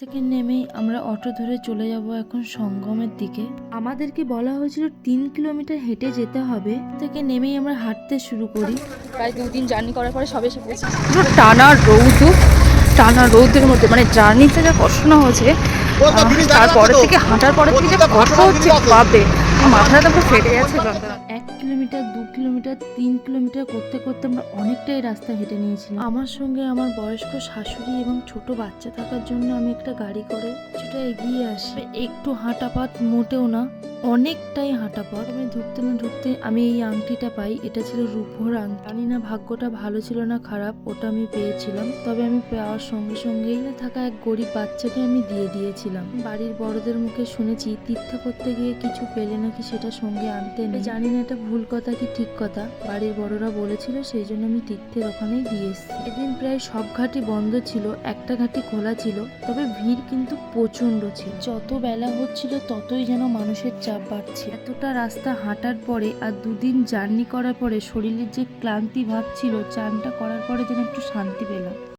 থেকে নেমেই আমরা অটো ধরে চলে যাব এখন সঙ্গমের দিকে। আমাদেরকে বলা হয়েছিল তিন কিলোমিটার হেঁটে যেতে হবে। থেকে নেমেই আমরা হাঁটতে শুরু করি। প্রায় দুদিন জার্নি করার পরে সবে এসে পৌঁছেছি। টানা রৌদ টানা রৌদের মধ্যে মানে জার্নিতে যা কষ্ট না হচ্ছে আহ, তারপরে থেকে হাঁটার পরে থেকে যা কষ্ট হচ্ছে পাবে এক কিলোমিটার, দু কিলোমিটার, তিন কিলোমিটার করতে করতে আমরা অনেকটাই রাস্তা হেঁটে নিয়েছিলাম। আমার সঙ্গে আমার বয়স্ক শাশুড়ি এবং ছোট বাচ্চা থাকার জন্য আমি একটা গাড়ি করে কিছুটা এগিয়ে আসি। একটু হাঁটা পথ মোটেও না অনেকটাই হাঁটা পথ। আমি ঢুকতে না ঢুকতে আমি এই আংটিটা পাই, এটা ছিল রূপোর আংটি। জানি না ভাগ্যটা ভালো ছিল না খারাপ, ওটা আমি পেয়েছিলাম। তবে আমি পাওয়ার সঙ্গে সঙ্গেই থাকা এক গরিব বাচ্চাকে আমি দিয়ে দিয়েছিলাম। বাড়ির বড়দের মুখে শুনেছি, তীর্থ করতে গিয়ে কিছু পেলে নাকি সেটা সঙ্গে আনতে নেই। জানি না এটা ভুল কথা কি ঠিক কথা। বাড়ির বড়রা বলেছিল সেই জন্য আমি তীর্থের ওখানেই দিয়ে এসেছি। এদিন প্রায় সব ঘাটই বন্ধ ছিল, একটা ঘাটি খোলা ছিল, তবে ভিড় কিন্তু প্রচণ্ড ছিল। যত বেলা হচ্ছিল, ততই যেন মানুষের চাপ বাড়ছে। এতটা রাস্তা হাঁটার পরে আর দুদিন জার্নি করার পরে শরীরের যে ক্লান্তি ভাব ছিল, চানটা করার পরে যেন একটু শান্তি পেলাম।